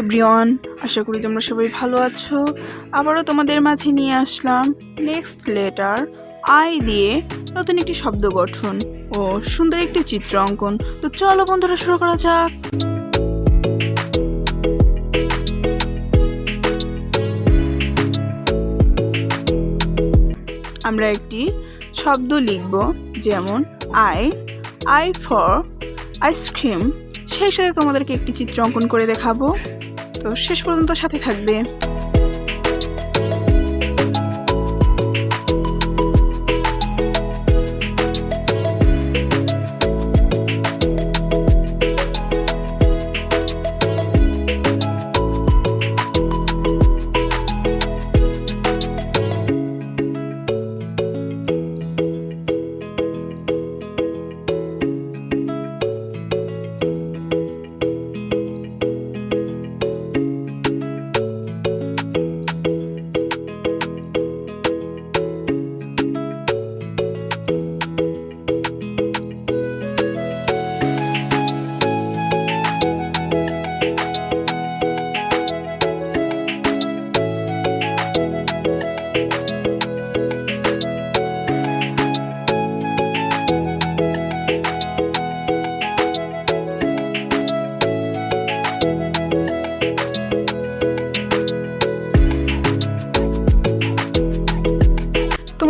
Everyone, আশা করি তোমরা সবাই ভালো আছো। আবারও তোমাদের মাঝে নিয়ে আসলাম নেক্সট লেটার, আই দিয়ে নতুন একটি শব্দ গঠন ও সুন্দর একটি চিত্র অঙ্কন। তো চলো বন্ধুরা, শুরু করা যাক। আমরা একটি শব্দ লিখব, যেমন আই আই ফর আইসক্রিম সেই সাথে তোমাদেরকে একটি চিত্র অঙ্কন করে দেখাবো। তো শেষ পর্যন্ত সাথে থাকবে।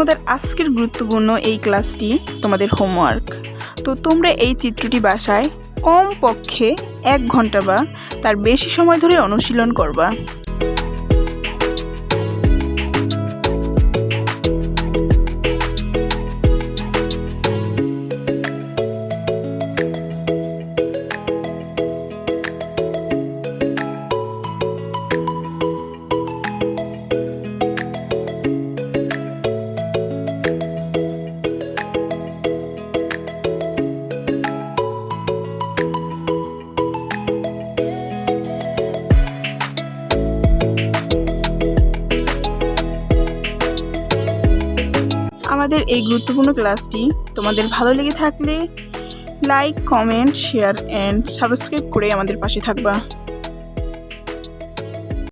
তোমাদের আজকের গুরুত্বপূর্ণ এই ক্লাসটি তোমাদের হোমওয়ার্ক। তো তোমরা এই চিত্রটি বাসায় কম পক্ষে এক ঘণ্টা বা তার বেশি সময় ধরে অনুশীলন করবা। আমাদের এই গুরুত্বপূর্ণ ক্লাসটি তোমাদের ভালো লেগে থাকলে like comment share and subscribe করে আমাদের পাশে থাকবা।